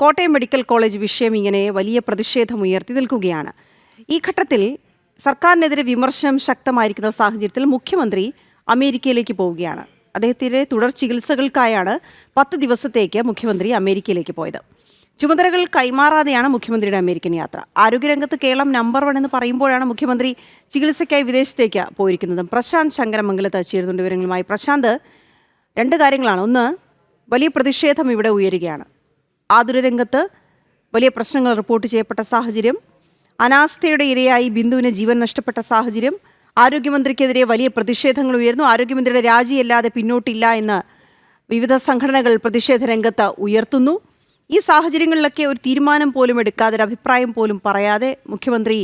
Kottayam medical college വിഷയം ഇങ്ങനെ വലിയ പ്രതിഷേധം ഉയർത്തി നിൽക്കുകയാണ്. ഈ ഘട്ടത്തിൽ സർക്കാരിനെതിരെ വിമർശനം ശക്തമായിരിക്കുന്ന സാഹചര്യത്തിൽ മുഖ്യമന്ത്രി അമേരിക്കയിലേക്ക് പോവുകയാണ്. അദ്ദേഹത്തിന്റെ തുടർ ചികിത്സകൾക്കായാണ് പത്ത് ദിവസത്തേക്ക് മുഖ്യമന്ത്രി അമേരിക്കയിലേക്ക് പോയത്. ചുമതലകൾ കൈമാറാതെയാണ് മുഖ്യമന്ത്രിയുടെ അമേരിക്കൻ യാത്ര. ആരോഗ്യരംഗത്ത് കേരളം നമ്പർ വൺ എന്ന് പറയുമ്പോഴാണ് മുഖ്യമന്ത്രി ചികിത്സയ്ക്കായി വിദേശത്തേക്ക് പോയിരിക്കുന്നത്. പ്രശാന്ത് ശങ്കരമംഗലത്ത് ചേരുന്നുണ്ട് വിവരങ്ങളുമായി. പ്രശാന്ത് രണ്ട് കാര്യങ്ങളാണ്. ഒന്ന് വലിയ പ്രതിഷേധം ഇവിടെ ഉയരുകയാണ്. ആതുരരംഗത്ത് വലിയ പ്രശ്നങ്ങൾ റിപ്പോർട്ട് ചെയ്യപ്പെട്ട സാഹചര്യം അനാസ്ഥയുടെ ഇരയായി ബിന്ദുവിന് ജീവൻ നഷ്ടപ്പെട്ട സാഹചര്യം ആരോഗ്യമന്ത്രിക്കെതിരെ വലിയ പ്രതിഷേധങ്ങൾ ഉയർന്നു. ആരോഗ്യമന്ത്രിയുടെ രാജിയല്ലാതെ പിന്നോട്ടില്ല എന്ന് വിവിധ സംഘടനകൾ പ്രതിഷേധ രംഗത്ത് ഉയർത്തുന്നു. ഈ സാഹചര്യങ്ങളിലൊക്കെ ഒരു തീരുമാനം പോലും എടുക്കാതെ ഒരു അഭിപ്രായം പോലും പറയാതെ മുഖ്യമന്ത്രി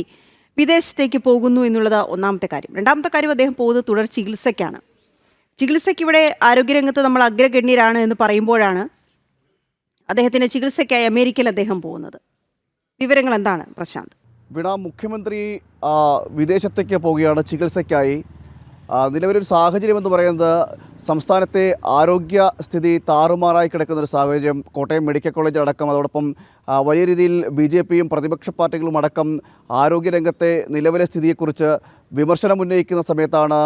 വിദേശത്തേക്ക് പോകുന്നു എന്നുള്ളത് ഒന്നാമത്തെ കാര്യം. രണ്ടാമത്തെ കാര്യം അദ്ദേഹം പോകുന്നത് തുടർ ചികിത്സയ്ക്കാണ്. ചികിത്സയ്ക്ക് ഇവിടെ ആരോഗ്യരംഗത്ത് നമ്മൾ അഗ്രഗണ്യരാണ് എന്ന് പറയുമ്പോഴാണ് അദ്ദേഹത്തിന് ചികിത്സയ്ക്കായി അമേരിക്കയിൽ അദ്ദേഹം പോകുന്നത്. വിവരങ്ങൾ എന്താണ് പ്രശാന്ത്? ഇവിടെ മുഖ്യമന്ത്രി വിദേശത്തേക്ക് പോവുകയാണ് ചികിത്സയ്ക്കായി. നിലവിലൊരു സാഹചര്യം എന്ന് പറയുന്നത് സംസ്ഥാനത്തെ ആരോഗ്യ സ്ഥിതി താറുമാറായി കിടക്കുന്ന ഒരു സാഹചര്യം. കോട്ടയം മെഡിക്കൽ കോളേജ് അടക്കം അതോടൊപ്പം വലിയ രീതിയിൽ ബി ജെ പിയും പ്രതിപക്ഷ പാർട്ടികളും അടക്കം ആരോഗ്യരംഗത്തെ നിലവിലെ സ്ഥിതിയെക്കുറിച്ച് വിമർശനം ഉന്നയിക്കുന്ന സമയത്താണ്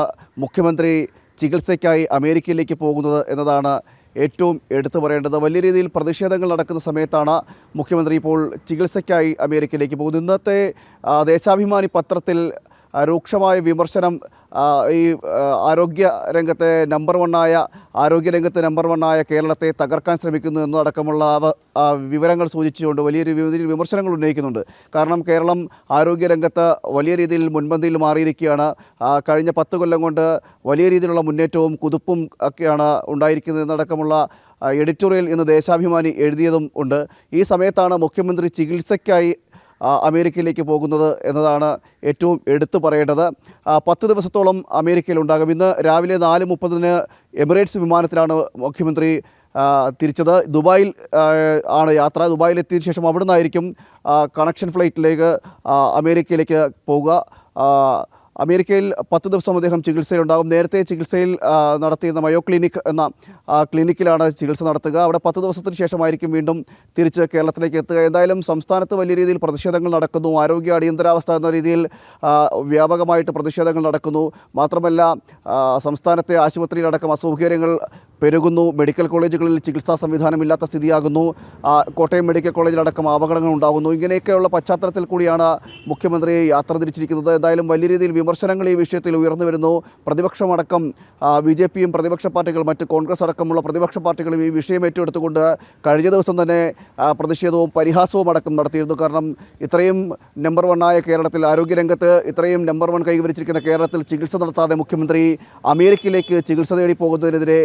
മുഖ്യമന്ത്രി ചികിത്സയ്ക്കായി അമേരിക്കയിലേക്ക് പോകുന്നത് എന്നതാണ് ഏറ്റവും എടുത്തു പറയേണ്ടത് വലിയ രീതിയിൽ പ്രതിഷേധങ്ങൾ നടക്കുന്ന സമയത്താണ് മുഖ്യമന്ത്രി ഇപ്പോൾ ചികിത്സയ്ക്കായി അമേരിക്കയിലേക്ക് പോകുന്നത്. ഇന്നത്തെ ദേശാഭിമാനി പത്രത്തിൽ രൂക്ഷമായ വിമർശനം ഈ ആരോഗ്യ രംഗത്തെ നമ്പർ വണ്ണായ ആരോഗ്യ രംഗത്തെ നമ്പർ വണ്ണായ കേരളത്തെ തകർക്കാൻ ശ്രമിക്കുന്നു എന്നതടക്കമുള്ള വിവരങ്ങൾ സൂചിച്ചുകൊണ്ട് വലിയ രീതിയിൽ വിമർശനങ്ങൾ ഉന്നയിക്കുന്നുണ്ട്. കാരണം കേരളം ആരോഗ്യ രംഗത്ത് വലിയ രീതിയിൽ മുൻപന്തിയിൽ മാറിയിരിക്കുകയാണ്. കഴിഞ്ഞ പത്ത് കൊല്ലം കൊണ്ട് വലിയ രീതിയിലുള്ള മുന്നേറ്റവും കുതിപ്പും ഒക്കെയാണ് ഉണ്ടായിരിക്കുന്നത് എന്നടക്കമുള്ള ആ, എഡിറ്റോറിയൽ ഇന്ന് ദേശാഭിമാനി എഴുതിയതും ഉണ്ട്. ഈ സമയത്താണ് മുഖ്യമന്ത്രി ചികിത്സയ്ക്കായി അമേരിക്കയിലേക്ക് പോകുന്നത് എന്നതാണ് ഏറ്റവും എടുത്തു പറയേണ്ടത്. പത്ത് ദിവസത്തോളം അമേരിക്കയിൽ ഉണ്ടാകും ഇന്ന് രാവിലെ നാല് മുപ്പതിന് എമിറേറ്റ്സ് വിമാനത്തിലാണ് മുഖ്യമന്ത്രി തിരിച്ചത്. ദുബായിൽ ആണ് യാത്ര. ദുബായിൽ എത്തിയ ശേഷം അവിടെ നിന്നായിരിക്കും കണക്ഷൻ ഫ്ലൈറ്റിലേക്ക് അമേരിക്കയിലേക്ക് പോവുക അമേരിക്കയിൽ പത്ത് ദിവസം അദ്ദേഹം ചികിത്സയിലുണ്ടാകും. നേരത്തെ ചികിത്സയിൽ നടത്തിയിരുന്ന മയോ ക്ലിനിക് എന്ന ക്ലിനിക്കിലാണ് ചികിത്സ നടത്തുക. അവിടെ പത്ത് ദിവസത്തിന് ശേഷമായിരിക്കും വീണ്ടും തിരിച്ച് കേരളത്തിലേക്ക് എത്തുക. എന്തായാലും സംസ്ഥാനത്ത് വലിയ രീതിയിൽ പ്രതിഷേധങ്ങൾ നടക്കുന്നു. ആരോഗ്യ അടിയന്തരാവസ്ഥ എന്ന രീതിയിൽ വ്യാപകമായിട്ട് പ്രതിഷേധങ്ങൾ നടക്കുന്നു. മാത്രമല്ല സംസ്ഥാനത്തെ ആശുപത്രിയിലടക്കം അസൗകര്യങ്ങൾ പെരുകുന്നു. മെഡിക്കൽ കോളേജുകളിൽ ചികിത്സാ സംവിധാനമില്ലാത്ത സ്ഥിതിയാകുന്നു. കോട്ടയം മെഡിക്കൽ കോളേജിലടക്കം അപകടങ്ങൾ ഉണ്ടാകുന്നു. ഇങ്ങനെയൊക്കെയുള്ള പശ്ചാത്തലത്തിൽ കൂടിയാണ് മുഖ്യമന്ത്രി യാത്ര തിരിച്ചിരിക്കുന്നത്. എന്തായാലും വലിയ രീതിയിൽ വിമർശനങ്ങൾ ഈ വിഷയത്തിൽ ഉയർന്നു വരുന്നു. പ്രതിപക്ഷമടക്കം ബി ജെ പിയും പ്രതിപക്ഷ പാർട്ടികൾ മറ്റ് കോൺഗ്രസ് അടക്കമുള്ള പ്രതിപക്ഷ പാർട്ടികളും ഈ വിഷയം ഏറ്റെടുത്തുകൊണ്ട് കഴിഞ്ഞ ദിവസം തന്നെ പ്രതിഷേധവും പരിഹാസവും അടക്കം നടത്തിയിരുന്നു. കാരണം ഇത്രയും നമ്പർ വണ്ണായ കേരളത്തിൽ ആരോഗ്യരംഗത്ത് ഇത്രയും നമ്പർ വൺ കൈവരിച്ചിരിക്കുന്ന കേരളത്തിൽ ചികിത്സ നടത്താതെ മുഖ്യമന്ത്രി അമേരിക്കയിലേക്ക് ചികിത്സ തേടി പോകുന്നതിനെതിരെ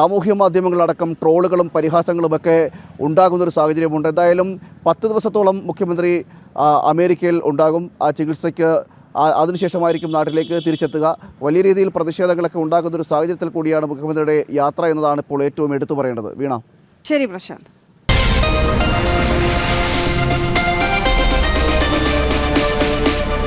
സാമൂഹ്യ മാധ്യമങ്ങളടക്കം ട്രോളുകളും പരിഹാസങ്ങളുമൊക്കെ ഉണ്ടാകുന്നൊരു സാഹചര്യമുണ്ട്. എന്തായാലും പത്ത് ദിവസത്തോളം മുഖ്യമന്ത്രി അമേരിക്കയിൽ ഉണ്ടാകും. ആ ചികിത്സയ്ക്ക് അതിനുശേഷമായിരിക്കും നാട്ടിലേക്ക് തിരിച്ചെത്തുക. വലിയ രീതിയിൽ പ്രതിഷേധങ്ങളൊക്കെ ഉണ്ടാകുന്ന ഒരു സാഹചര്യത്തിൽ കൂടിയാണ് മുഖ്യമന്ത്രിയുടെ യാത്ര എന്നതാണ് ഇപ്പോൾ ഏറ്റവും എടുത്തു പറയേണ്ടത്. വീണ? ശരി പ്രശാന്ത്.